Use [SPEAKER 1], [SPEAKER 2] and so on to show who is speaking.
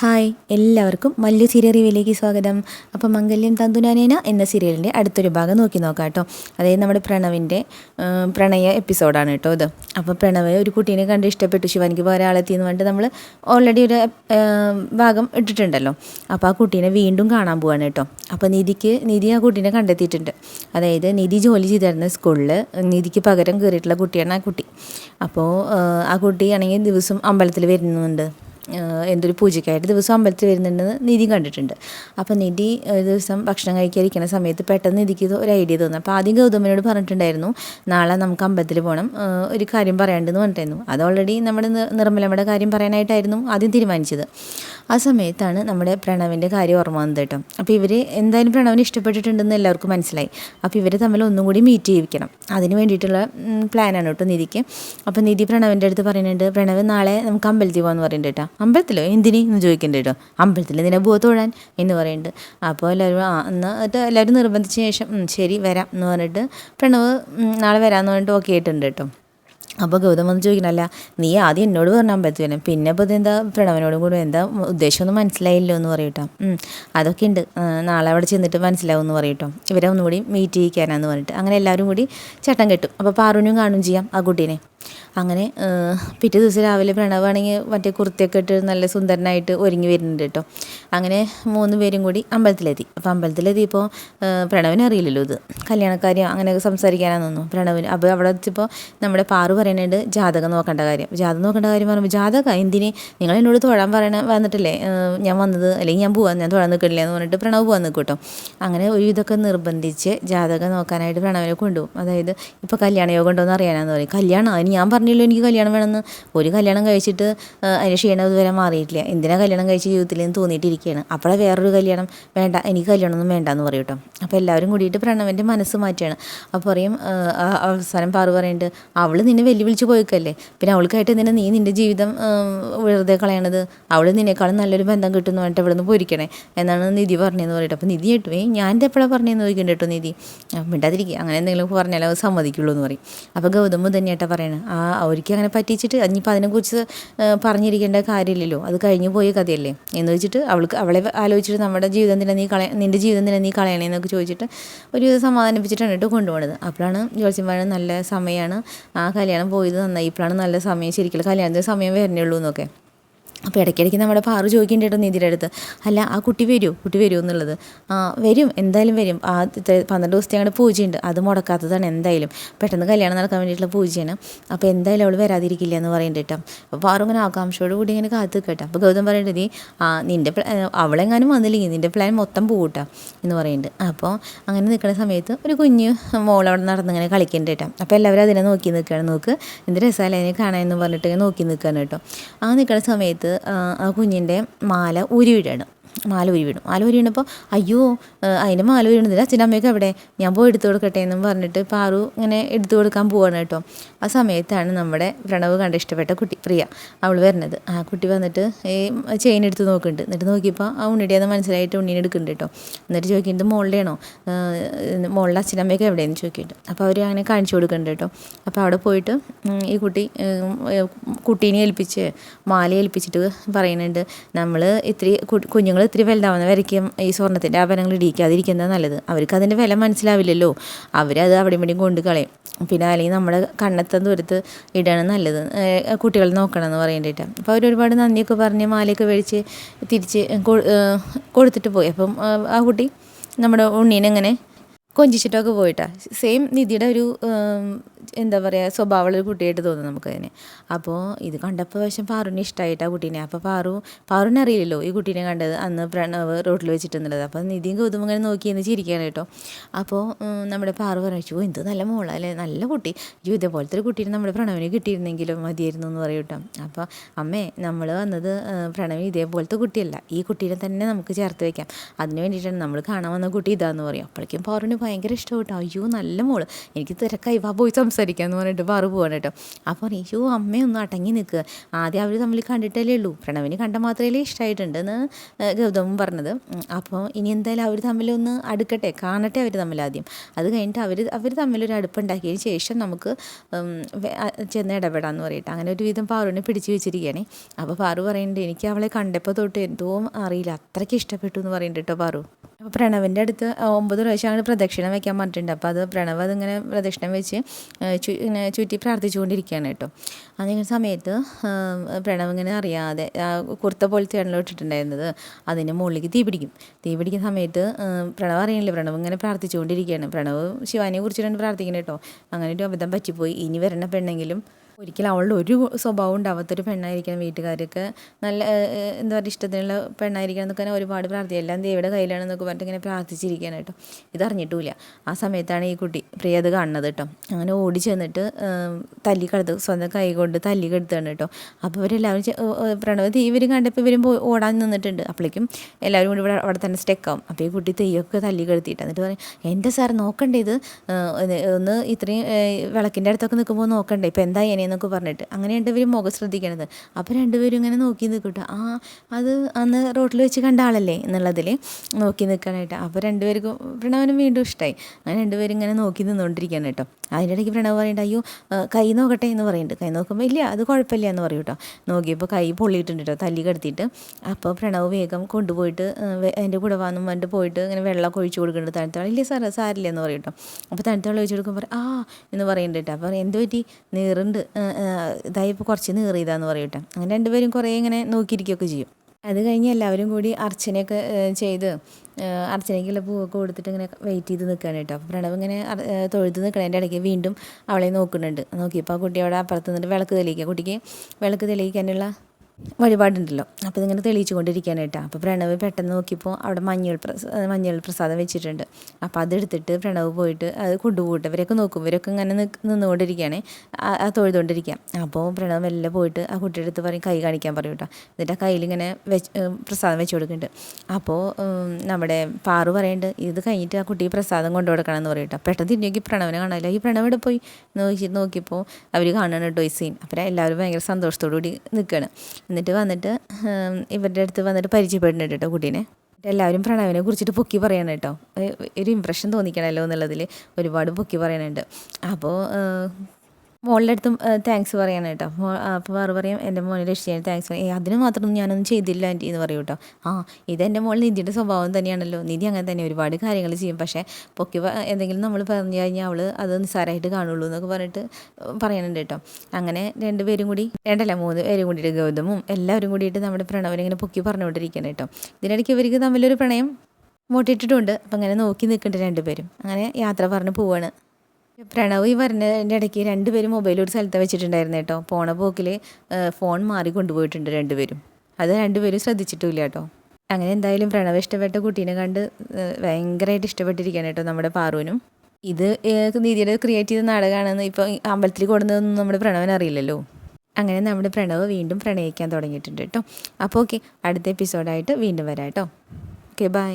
[SPEAKER 1] Hi എല്ലാവർക്കും Mallu serial റിവ്യൂലേക്ക് സ്വാഗതം. അപ്പം മംഗല്യം തന്തുനാനേന എന്ന സീരിയലിന്റെ അടുത്തൊരു ഭാഗം നോക്കി നോക്കാം കേട്ടോ. അതായത് നമ്മുടെ പ്രണവിന്റെ പ്രണയ എപ്പിസോഡാണ് കേട്ടോ ഇത്. അപ്പോൾ പ്രണവ് ഒരു കുട്ടീനെ കണ്ട് ഇഷ്ടപ്പെട്ടു. ശിവാനിക്ക് ഒരാളെത്തി എന്ന് പറഞ്ഞിട്ട് നമ്മൾ ഓൾറെഡി ഒരു ഭാഗം ഇട്ടിട്ടുണ്ടല്ലോ. അപ്പോൾ ആ കുട്ടീനെ വീണ്ടും കാണാൻ പോവാണ് കേട്ടോ. അപ്പോൾ നിധിക്ക് നിധി ആ കുട്ടീനെ കണ്ടെത്തിയിട്ടുണ്ട്. അതായത് നിധി ജോലി ചെയ്തിരുന്ന സ്കൂളിൽ നിധിക്ക് പകരം കയറിയിട്ടുള്ള കുട്ടിയാണ് ആ കുട്ടി. അപ്പോൾ ആ, കുട്ടി ആണെങ്കിൽ ദിവസം അമ്പലത്തിൽ വരുന്നുണ്ട്. എന്തൊരു പൂജയ്ക്കായിട്ട് ദിവസം അമ്പലത്തിൽ വരുന്നുണ്ടെന്ന് നിധി കണ്ടിട്ടുണ്ട്. അപ്പോൾ നിധി ഒരു ദിവസം ഭക്ഷണം കഴിക്കാതിരിക്കുന്ന സമയത്ത് പെട്ടെന്ന് നിധിക്ക് ഒരു ഐഡിയ തോന്നുന്നു. അപ്പോൾ ആദ്യം ഗൗതമനോട് പറഞ്ഞിട്ടുണ്ടായിരുന്നു നാളെ നമുക്ക് അമ്പലത്തിൽ പോകണം ഒരു കാര്യം പറയാണ്ടെന്ന് പറഞ്ഞിട്ടായിരുന്നു അത് ഓൾറെഡി നമ്മുടെ നിർമ്മലമ്മയുടെ കാര്യം പറയാനായിട്ടായിരുന്നു ആദ്യം തീരുമാനിച്ചത്. ആ സമയത്താണ് നമ്മുടെ പ്രണവിന്റെ കാര്യം ഓർമ്മ വന്നത് കേട്ടോ. അപ്പോൾ ഇവർ എന്തായാലും പ്രണവിനെ ഇഷ്ടപ്പെട്ടിട്ടുണ്ടെന്ന് എല്ലാവർക്കും മനസ്സിലായി. അപ്പോൾ ഇവർ തമ്മിൽ ഒന്നും കൂടി മീറ്റ് ചെയ്യിക്കണം അതിന് വേണ്ടിയിട്ടുള്ള പ്ലാനാണ് കേട്ടോ നിധിക്ക്. അപ്പോൾ നിധി പ്രണവിന്റെ അടുത്ത് പറയുന്നുണ്ട് പ്രണവ് നാളെ നമുക്ക് അമ്പലത്തിൽ പോകാമെന്ന് പറയുന്നുണ്ട് കേട്ടോ. അമ്പലത്തിലോ? എന്തിന്? എന്ന് ചോദിക്കുന്നുണ്ട് കേട്ടോ. അമ്പലത്തിൽ എന്തിനാ പോകാൻ തൊഴാൻ? എന്ന് പറയുന്നുണ്ട്. അപ്പോൾ എല്ലാവരും ആ എന്നാൽ എല്ലാവരും നിർബന്ധിച്ച ശേഷം ശരി വരാം എന്ന് പറഞ്ഞിട്ട് പ്രണവ് നാളെ വരാമെന്ന് പറഞ്ഞിട്ട് ഓക്കെ ആയിട്ടുണ്ട് കേട്ടോ. അപ്പോൾ ഗൗതം വന്ന് ചോദിക്കണല്ല നീ ആദ്യം എന്നോട് പറഞ്ഞാൽ വരാം പിന്നെ ഇപ്പോൾ ഇതെന്താ പ്രണവനോടും കൂടെ എന്താ ഉദ്ദേശമൊന്നും മനസ്സിലായില്ലോ എന്ന് പറയട്ടോ? അതൊക്കെ ഉണ്ട് നാളെ അവിടെ ചെന്നിട്ട് മനസ്സിലാവും എന്ന് പറയട്ടോ. ഇവരെ ഒന്നുകൂടി മീറ്റ് ചെയ്യിക്കാനാന്ന് പറഞ്ഞിട്ട്. അങ്ങനെ എല്ലാവരും കൂടി ചട്ടം കെട്ടും. അപ്പോൾ പാറുവിനും കാണും ചെയ്യാം ആ കുട്ടീനെ. അങ്ങനെ പിറ്റേ ദിവസം രാവിലെ പ്രണവാണെങ്കിൽ മറ്റേ കുർത്തിയൊക്കെ ഇട്ട് നല്ല സുന്ദരനായിട്ട് ഒരുങ്ങി വരുന്നുണ്ട് കേട്ടോ. അങ്ങനെ മൂന്ന് പേരും കൂടി അമ്പലത്തിലെത്തി. അപ്പോൾ അമ്പലത്തിലെത്തിയപ്പോൾ പ്രണവിനെ അറിയില്ലല്ലോ ഇത്. കല്യാണക്കാര്യം അങ്ങനെ സംസാരിക്കാനാണെന്നൊന്നും പ്രണവിന് അപ്പോൾ അവിടെ വെച്ചപ്പോൾ നമ്മുടെ പാറു പറയുന്നുണ്ട് ജാതകം നോക്കേണ്ട കാര്യം. ജാതകം നോക്കേണ്ട കാര്യം പറയുമ്പോൾ ജാതക എന്തിന്? നിങ്ങൾ എന്നോട് തൊഴാൻ പറയണ വന്നിട്ടില്ലേ? ഞാൻ വന്നത് അല്ലെങ്കിൽ ഞാൻ പോവാൻ ഞാൻ തൊഴാൻ നിൽക്കണില്ല? എന്ന് പറഞ്ഞിട്ട് പ്രണവ് പോകാൻ നിൽക്കും കേട്ടോ. അങ്ങനെ ഒരു ഇതൊക്കെ നിർബന്ധിച്ച് ജാതകം നോക്കാനായിട്ട് പ്രണവിനെ കൊണ്ടുപോകും. അതായത് ഇപ്പോൾ കല്യാണ യോഗം ഉണ്ടോ എന്ന് അറിയാനാന്ന് പറയും. കല്യാണം ഞാൻ പറഞ്ഞല്ലോ എനിക്ക് കല്യാണം വേണമെന്ന്. ഒരു കല്യാണം കഴിച്ചിട്ട് അതിന് ക്ഷീണം ഇതുവരെ മാറിയിട്ടില്ല. എന്തിനാ കല്യാണം കഴിച്ച് ജീവിതത്തിൽ എന്ന് തോന്നിയിട്ടിരിക്കുകയാണ് അപ്പോഴേ വേറൊരു കല്യാണം വേണ്ട എനിക്ക് കല്യാണമൊന്നും വേണ്ട എന്ന് പറയും കേട്ടോ. അപ്പോൾ എല്ലാവരും കൂടിയിട്ട് പ്രണവന്റെ മനസ്സ് മാറ്റുകയാണ്. അപ്പോൾ പറയും അവസാനം പാറു പറയുന്നുണ്ട് അവൾ നിന്നെ വെല്ലുവിളിച്ച് പോയിക്കല്ലേ? പിന്നെ അവൾക്കായിട്ട് എന്തിനാ നീ നിന്റെ ജീവിതം വെറുതെ കളയണത്? അവൾ നിന്നേക്കാളും നല്ലൊരു ബന്ധം കിട്ടുമെന്ന് പറഞ്ഞിട്ട് അവിടെ നിന്ന് പോയിരിക്കണേ. എന്നാണ് നിധി പറഞ്ഞതെന്ന് പറയട്ടെ. അപ്പോൾ നിധി കേട്ടു ഏ ഞാൻ എന്റെ എപ്പോഴാണ് പറഞ്ഞതെന്ന് ചോദിക്കണ്ട കേട്ടോ നിധി? മിണ്ടാതിരിക്കുക അങ്ങനെ എന്തെങ്കിലും പറഞ്ഞാൽ അത് സമ്മതിക്കുള്ളൂ എന്ന് പറയും. അപ്പോൾ ഗൗതമ്പ് തന്നെയായിട്ടാണ് പറയണത് ആ അവർക്ക് അങ്ങനെ പറ്റിച്ചിട്ട് ഇനിയിപ്പോൾ അതിനെക്കുറിച്ച് പറഞ്ഞിരിക്കേണ്ട കാര്യമില്ലല്ലോ. അത് കഴിഞ്ഞു പോയ കഥയല്ലേ. എന്ന് വെച്ചിട്ട് അവൾക്ക് അവളെ ആലോചിച്ചിട്ട് നമ്മുടെ ജീവിതം തന്നെ നീ കളയ നിന്റെ ജീവിതം തന്നെ നീ കളയണേന്നൊക്കെ ചോദിച്ചിട്ട് ഒരു ഇത് സമാധാനിപ്പിച്ചിട്ടാണ് കേട്ടോ കൊണ്ടുപോകുന്നത് അപ്പോഴാണ് ജോത്സ്യന്മാർ നല്ല സമയമാണ് ആ കല്യാണം പോയത് നന്നായി. ഇപ്പോഴാണ് നല്ല സമയം ശരിക്കും കല്യാണത്തിന് സമയം വരണേ ഉള്ളൂ എന്നൊക്കെ. അപ്പോൾ ഇടയ്ക്കിടയ്ക്ക് നമ്മുടെ പാറു ചോദിക്കേണ്ട നീതിയുടെ അടുത്ത്. അല്ല ആ കുട്ടി വരുമോ കുട്ടി വരുമോ എന്നുള്ളത്. വരും എന്തായാലും വരും. ആ പന്ത്രണ്ട് ദിവസത്തെ ഞങ്ങളുടെ പൂജയുണ്ട്. അത് മുടക്കാത്തതാണ് എന്തായാലും. പെട്ടെന്ന് കല്യാണം നടക്കാൻ വേണ്ടിയിട്ടുള്ള പൂജയാണ്. അപ്പോൾ എന്തായാലും അവൾ വരാതിരിക്കില്ല എന്ന് പറയുന്നുണ്ട് കേട്ടോ. അപ്പോൾ പാറു ഇങ്ങനെ ആകാംക്ഷയോട് കൂടി ഇങ്ങനെ കാത്ത് കേട്ടോ അപ്പോൾ ഗൗതം പറയുന്നത് നീ നിന്റെ അവളെങ്ങാനും വന്നില്ലെങ്കിൽ നിന്റെ പ്ലാൻ മൊത്തം പോകട്ടോ എന്ന് പറയുന്നുണ്ട്. അപ്പോൾ അങ്ങനെ നിൽക്കുന്ന സമയത്ത് ഒരു കുഞ്ഞ് മോൾ അവിടെ നടന്നിങ്ങനെ കളിക്കുന്നുണ്ട് കേട്ടോ. അപ്പോൾ എല്ലാവരും അതിനെ നോക്കി നിൽക്കുകയാണ്. നോക്ക് എന്ത് രസമല്ലേ അതിനെ കാണാൻ? എന്ന് പറഞ്ഞിട്ട് നോക്കി നിൽക്കുകയാണ് കേട്ടോ. ആ നിൽക്കുന്ന സമയത്ത് ആ കുഞ്ഞിന്റെ മാല ഉരി വീഴാണ് മാല ഉരി വീണു മാല ഉരി വീണപ്പോൾ അയ്യോ അതിന്റെ മാല ഉരി വീണതില്ല അച്ഛന്റെ അമ്മയൊക്കെ എവിടെ? ഞാൻ പോയി എടുത്തു കൊടുക്കട്ടെ എന്നും പറഞ്ഞിട്ട് പാറു ഇങ്ങനെ എടുത്തു കൊടുക്കാൻ പോവാണ് കേട്ടോ. ആ സമയത്താണ് നമ്മുടെ പ്രണവ് കണ്ട ഇഷ്ടപ്പെട്ട കുട്ടി പ്രിയ അവൾ വരുന്നത്. ആ കുട്ടി വന്നിട്ട് ഈ ചെയിൻ എടുത്ത് നോക്കുന്നുണ്ട്. എന്നിട്ട് നോക്കിയപ്പോൾ ആ ഉണ്ണിയുടെയെന്ന് മനസ്സിലായിട്ട് ഉണ്ണീനെ എടുക്കുന്നുണ്ട് കേട്ടോ. എന്നിട്ട് ചോദിക്കുന്നത് മോളുടെയാണോ? മോളുടെ അച്ഛനമ്മയൊക്കെ എവിടെയെന്ന്? ചോദിക്കുന്നുണ്ട്. അപ്പോൾ അവർ അങ്ങനെ കാണിച്ചു കൊടുക്കുന്നുണ്ട് കേട്ടോ. അപ്പോൾ അവിടെ പോയിട്ട് ഈ കുട്ടി കുട്ടീനെ ഏൽപ്പിച്ച് മാല ഏൽപ്പിച്ചിട്ട് പറയുന്നുണ്ട് നമ്മൾ ഇത്തിരി കുഞ്ഞുങ്ങൾ ഇത്തിരി വലുതാവുന്ന വരയ്ക്കും ഈ സ്വർണത്തിന്റെ ആഭരണങ്ങൾ ഇടിക്കാതിരിക്കുന്നത് നല്ലത്. അവർക്ക് അതിന്റെ വില മനസ്സിലാവില്ലല്ലോ. അവരത് അവിടെ ഇവിടെയും കൊണ്ട് കളയും. പിന്നെ അല്ലെങ്കിൽ നമ്മുടെ കണ്ണെത്താൻ ദൂരത്ത് ഇടണം നല്ലത്. കുട്ടികൾ നോക്കണം എന്ന് പറയേണ്ടിയിട്ട് അപ്പോൾ അവരൊരുപാട് നന്ദിയൊക്കെ പറഞ്ഞ് മാലയൊക്കെ മേടിച്ച് തിരിച്ച് കൊടുത്തിട്ട് പോയി. അപ്പം ആ, കുട്ടി നമ്മുടെ ഉണ്ണീനെ ഇങ്ങനെ കൊഞ്ചിച്ചിട്ടൊക്കെ പോയിട്ടാ. സെയിം നിധിയുടെ ഒരു എന്താ പറയുക സ്വഭാവമുള്ള ഒരു കുട്ടിയായിട്ട് തോന്നും നമുക്കതിനെ. അപ്പോൾ ഇത് കണ്ടപ്പോൾ പക്ഷേ പാറുവിന് ഇഷ്ടമായിട്ട് ആ കുട്ടീനെ. അപ്പോൾ പാറു പാറുവിനെ അറിയില്ലല്ലോ ഈ കുട്ടീനെ കണ്ടത്. അന്ന് പ്രണവ് റോഡിൽ വെച്ചിട്ടുള്ളത്. അപ്പോൾ നിധിയും ഗൗതം നോക്കി എന്ന് ചിരിക്കുകയാണ് കേട്ടോ. അപ്പോൾ നമ്മുടെ പാറു പറഞ്ഞു "ഓ, എന്ത് നല്ല മോളല്ലേ നല്ല കുട്ടി. അയ്യോ ഇതേപോലത്തെ ഒരു കുട്ടീനെ നമ്മുടെ പ്രണവിന് കിട്ടിയിരുന്നെങ്കിലും മതിയായിരുന്നു എന്ന് പറയും കേട്ടോ. അപ്പോൾ അമ്മേ നമ്മൾ വന്നത് പ്രണവ് ഇതേപോലത്തെ കുട്ടിയല്ല. ഈ കുട്ടീനെ തന്നെ നമുക്ക് ചേർത്ത് വയ്ക്കാം അതിന് വേണ്ടിയിട്ടാണ് നമ്മൾ കാണാൻ വന്ന കുട്ടി ഇതാന്ന് പറയും. അപ്പോഴേക്കും പാറുവിന് ഭയങ്കര ഇഷ്ടം കേട്ടോ അയ്യോ നല്ല മോൾ. എനിക്ക് തിരക്കായി വാ പോയി സംസാരിക്കാമെന്ന് പറഞ്ഞിട്ട് പാറു പോവാണ് കേട്ടോ. അപ്പോൾ അയ്യോ അമ്മയൊന്നും അടങ്ങി നിൽക്കുക ആദ്യം അവർ തമ്മിൽ കണ്ടിട്ടല്ലേ ഉള്ളൂ. പ്രണവിന് കണ്ട മാത്രമേ ഇഷ്ടമായിട്ടുണ്ടെന്ന് ഗൗതമും പറഞ്ഞത്. അപ്പോൾ ഇനി എന്തായാലും അവർ തമ്മിലൊന്ന് അടുക്കട്ടെ കാണട്ടെ അവർ തമ്മിൽ ആദ്യം. അത് കഴിഞ്ഞിട്ട് അവർ അവർ തമ്മിലൊരു അടുപ്പുണ്ടാക്കിയതിന് ശേഷം നമുക്ക് ചെന്ന് ഇടപെടാമെന്ന് പറയട്ടെ. അങ്ങനെ ഒരു വിധം പാറുവിനെ പിടിച്ചു വെച്ചിരിക്കുകയാണേ. അപ്പോൾ പാറു പറയുന്നുണ്ട് എനിക്ക് അവളെ കണ്ടപ്പോൾ തൊട്ട് എന്തോ അറിയില്ല. അത്രയ്ക്ക് ഇഷ്ടപ്പെട്ടു എന്ന് പറയുന്നുണ്ട് കേട്ടോ പാറു. അപ്പോൾ പ്രണവിന്റെ അടുത്ത് ഒമ്പത് പ്രാവശ്യം അങ്ങനെ പ്രദക്ഷിണം വെക്കാൻ പറഞ്ഞിട്ടുണ്ട്. അപ്പോൾ അത് പ്രണവ് അതിങ്ങനെ പ്രദക്ഷിണം വെച്ച് ഇങ്ങനെ ചുറ്റി പ്രാർത്ഥിച്ചുകൊണ്ടിരിക്കുകയാണ് കേട്ടോ. അതിങ്ങനെ സമയത്ത് പ്രണവ് ഇങ്ങനെ അറിയാതെ കുർത്ത പോലത്തെ ആണല്ലോ ഇട്ടിട്ടുണ്ടായിരുന്നത് അതിന്റെ മുകളിലേക്ക് തീ പിടിക്കും. തീ പിടിക്കുന്ന സമയത്ത് പ്രണവ് അറിയണില്ല. പ്രണവ് ഇങ്ങനെ പ്രാർത്ഥിച്ചുകൊണ്ടിരിക്കുകയാണ്. പ്രണവ് ശിവാനിയെ കുറിച്ചിട്ടാണ് പ്രാർത്ഥിക്കുന്നത് കേട്ടോ. അങ്ങനെ ഒരു അബദ്ധം പറ്റിപ്പോയി. ഇനി വരണ പെണ്ണെങ്കിലും ഒരിക്കലും അവളുടെ ഒരു സ്വഭാവം ഉണ്ടാവാത്തൊരു പെണ്ണായിരിക്കണം വീട്ടുകാരൊക്കെ. നല്ല എന്താ പറയുക ഇഷ്ടത്തിനുള്ള പെണ്ണായിരിക്കണം എന്നൊക്കെ തന്നെ ഒരുപാട് പ്രാർത്ഥി എല്ലാം ദേവിയുടെ കയ്യിലാണെന്നൊക്കെ പറഞ്ഞിട്ട് ഇങ്ങനെ പ്രാർത്ഥിച്ചിരിക്കുകയാണ് കേട്ടോ. ഇതറിഞ്ഞിട്ടുമില്ല ആ സമയത്താണ് ഈ കുട്ടി പ്രിയ അത് കാണുന്നത് കേട്ടോ. അങ്ങനെ ഓടി ചെന്നിട്ട് തല്ലി കടത്ത് സ്വന്തം കൈ കൊണ്ട് തല്ലി കെടുത്താണ് കേട്ടോ. അപ്പോൾ ഇവരെല്ലാവരും പ്രണവ് ഇവരും കണ്ടപ്പോൾ ഇവരും പോയി ഓടാൻ നിന്നിട്ടുണ്ട്. അപ്പോഴേക്കും എല്ലാവരും കൂടി ഇവിടെ അവിടെ തന്നെ സ്റ്റെക്കാവും അപ്പോൾ ഈ കുട്ടി തെയ്യൊക്കെ തല്ലി കെടുത്തിയിട്ട് എന്നിട്ട് പറയും എന്റെ സാർ നോക്കണ്ടേ ഇത്? ഒന്ന് ഇത്രയും വിളക്കിന്റെ അടുത്തൊക്കെ നിൽക്കുമ്പോൾ നോക്കണ്ടേ? ഇപ്പോൾ എന്താ എന്നൊക്കെ പറഞ്ഞിട്ട്. അങ്ങനെ രണ്ടുപേരും മുഖം ശ്രദ്ധിക്കണത്. അപ്പോൾ രണ്ടുപേരും ഇങ്ങനെ നോക്കി നിൽക്കട്ടെ ആ അത് അന്ന് റോട്ടിൽ വെച്ച് കണ്ട ആളല്ലേ എന്നുള്ളതിൽ നോക്കി നിൽക്കാനായിട്ട് അപ്പോൾ രണ്ടുപേർക്കും പ്രണവനും വീണ്ടും ഇഷ്ടമായി അങ്ങനെ രണ്ടുപേരും ഇങ്ങനെ നോക്കി നിന്നുകൊണ്ടിരിക്കുകയാണ് കേട്ടോ. അതിന്റെ ഇടയ്ക്ക് പ്രണവ് പറയുന്നുണ്ട് അയ്യോ കൈ നോക്കട്ടെ എന്ന് പറയുന്നുണ്ട് കൈ നോക്കുമ്പോൾ ഇല്ല അത് കുഴപ്പമില്ല എന്ന് പറയും കേട്ടോ നോക്കിയപ്പോൾ കൈ പൊള്ളിയിട്ടുണ്ട് കേട്ടോ തല്ലി കടത്തിയിട്ട്. അപ്പോൾ പ്രണവ് വേഗം കൊണ്ടുപോയിട്ട് എന്റെ കൂടെ വന്നും പറഞ്ഞിട്ട് പോയിട്ട് ഇങ്ങനെ വെള്ളം ഒഴിച്ചു കൊടുക്കുന്നുണ്ട്. തണുത്ത വെള്ളം ഇല്ല സാറേ സാരില്ല എന്ന് പറയും കേട്ടോ അപ്പോൾ തണുത്ത വെള്ളം ഒഴിച്ചു കൊടുക്കുമ്പോൾ ആ എന്ന് പറയുന്നുണ്ട് കേട്ടോ അപ്പോൾ എന്ത് പറ്റി? നീറുണ്ട്. ഇതായി ഇപ്പോൾ കുറച്ച് നീറിയതാന്ന് പറയും കേട്ടോ അങ്ങനെ രണ്ടുപേരും കുറേ ഇങ്ങനെ നോക്കിയിരിക്കുകയൊക്കെ ചെയ്യും. അത് കഴിഞ്ഞ് എല്ലാവരും കൂടി അർച്ചനയൊക്കെ ചെയ്ത് അർച്ചനയ്ക്കുള്ള പൂവൊക്കെ കൊടുത്തിട്ട് ഇങ്ങനെ വെയിറ്റ് ചെയ്ത് നിൽക്കുകയാണ് കേട്ടോ. അപ്പോൾ പ്രണവ് ഇങ്ങനെ തൊഴുത്ത് നിൽക്കണം അതിന്റെ ഇടയ്ക്ക് വീണ്ടും അവളെ നോക്കുന്നുണ്ട്. നോക്കിയപ്പോൾ ആ കുട്ടി അവിടെ അപ്പുറത്ത് നിന്നിട്ട് വിളക്ക് തെളിയിക്കുക കുട്ടിക്ക് വിളക്ക് തെളിയിക്കാനുള്ള വഴിപാടുണ്ടല്ലോ. അപ്പോൾ ഇതിങ്ങനെ തെളിയിച്ചു കൊണ്ടിരിക്കാനായിട്ടാണ് അപ്പോൾ പ്രണവ് പെട്ടെന്ന് നോക്കിയപ്പോൾ അവിടെ മഞ്ഞൾ പ്രസ മഞ്ഞൾ പ്രസാദം വെച്ചിട്ടുണ്ട്. അപ്പോൾ അതെടുത്തിട്ട് പ്രണവ് പോയിട്ട് അത് കൊണ്ടുപോയിട്ട് ഇവരൊക്കെ നോക്കും. ഇവരൊക്കെ ഇങ്ങനെ നിന്നുകൊണ്ടിരിക്കുകയാണ്. ആ തൊഴുതുകൊണ്ടിരിക്കാം അപ്പോൾ പ്രണവ് മെല്ലെ പോയിട്ട് ആ കുട്ടിയുടെ അടുത്ത് പറയും കൈ കാണിക്കാൻ പറയും കേട്ടോ എന്നിട്ട് ആ കയ്യിൽ ഇങ്ങനെ വെച്ച് പ്രസാദം വെച്ച് കൊടുക്കുന്നുണ്ട്. അപ്പോൾ നമ്മുടെ പാറു പറയുന്നുണ്ട് ഇത് കഴിഞ്ഞിട്ട് ആ കുട്ടി പ്രസാദം കൊണ്ടു കൊടുക്കണം എന്ന് പറയും പെട്ടെന്ന് തിരിഞ്ഞ് നോക്കി പ്രണവിനെ കാണാനില്ല. ഈ പ്രണവ് ഇവിടെ പോയി? നോക്കി നോക്കിയപ്പോൾ അവർ കാണുകയാണ് കേട്ടോ ഈ സീൻ അപ്പോൾ എല്ലാവരും ഭയങ്കര സന്തോഷത്തോടു കൂടി നിൽക്കുകയാണ് എന്നിട്ട് വന്നിട്ട് ഇവരുടെ അടുത്ത് വന്നിട്ട് പരിചയപ്പെടുന്നുണ്ട് കേട്ടോ കുട്ടീനെ. എല്ലാവരും പ്രണവിനെ കുറിച്ചിട്ട് പൊക്കി പറയണം കേട്ടോ. ഒരു ഇമ്പ്രഷൻ തോന്നിക്കണമല്ലോ എന്നുള്ളതിൽ ഒരുപാട് പൊക്കി പറയണുണ്ട്. അപ്പോൾ മോളുടെ അടുത്തും താങ്ക്സ് പറയണം കേട്ടോ. അപ്പോൾ വേറെ പറയും എന്റെ മോനെ രക്ഷിക്കാൻ താങ്ക്സ് പറയും അതിന് മാത്രമൊന്നും ഞാനൊന്നും ചെയ്തില്ല ആന്റി എന്ന് പറയും കേട്ടോ. ആ ഇതെന്റെ മോൾ നിധിയുടെ സ്വഭാവം തന്നെയാണല്ലോ. നിധി അങ്ങനെ തന്നെ ഒരുപാട് കാര്യങ്ങൾ ചെയ്യും. പക്ഷേ പൊക്കി എന്തെങ്കിലും നമ്മൾ പറഞ്ഞു കഴിഞ്ഞാൽ അവൾ അത് നിസ്സാരമായിട്ട് കാണുള്ളൂ എന്നൊക്കെ പറഞ്ഞിട്ട് പറയുന്നുണ്ട് കേട്ടോ. അങ്ങനെ രണ്ടുപേരും കൂടി രണ്ടല്ല മൂന്ന് പേരും കൂടിയിട്ട് ഗൗതമും എല്ലാവരും കൂടിയിട്ട് നമ്മുടെ പ്രണവനെ ഇങ്ങനെ പൊക്കി പറഞ്ഞുകൊണ്ടിരിക്കണം കേട്ടോ. ഇതിനിടയ്ക്ക് ഇവർക്ക് തമ്മിലൊരു പ്രണയം മോട്ടിട്ടിട്ടുണ്ട്. അപ്പം അങ്ങനെ നോക്കി നിൽക്കുന്നുണ്ട് രണ്ടുപേരും. അങ്ങനെ യാത്ര പറഞ്ഞ് പോവാണ്. പ്രണവ് ഈ വരുന്നതിന്റെ ഇടയ്ക്ക് രണ്ടുപേരും മൊബൈൽ ഒരു സ്ഥലത്ത് വെച്ചിട്ടുണ്ടായിരുന്നു കേട്ടോ. പോണ പോക്കിൽ ഫോൺ മാറി കൊണ്ടുപോയിട്ടുണ്ട് രണ്ടുപേരും. അത് രണ്ടുപേരും ശ്രദ്ധിച്ചിട്ടില്ല കേട്ടോ. അങ്ങനെ എന്തായാലും പ്രണവ് ഇഷ്ടപ്പെട്ട കുട്ടീനെ കണ്ട് ഭയങ്കരമായിട്ട് ഇഷ്ടപ്പെട്ടിരിക്കുകയാണ് കേട്ടോ നമ്മുടെ പാറുവിനും. ഇത് നീതിയുടെ ക്രിയേറ്റ് ചെയ്ത നാടകമാണെന്ന് ഇപ്പോൾ അമ്പലത്തിൽ കൊടുന്നതൊന്നും നമ്മുടെ പ്രണവൻ അറിയില്ലല്ലോ. അങ്ങനെ നമ്മുടെ പ്രണവ് വീണ്ടും പ്രണയിക്കാൻ തുടങ്ങിയിട്ടുണ്ട് കേട്ടോ. അപ്പോൾ ഓക്കെ അടുത്ത എപ്പിസോഡായിട്ട് വീണ്ടും വരാം കേട്ടോ. Okay bye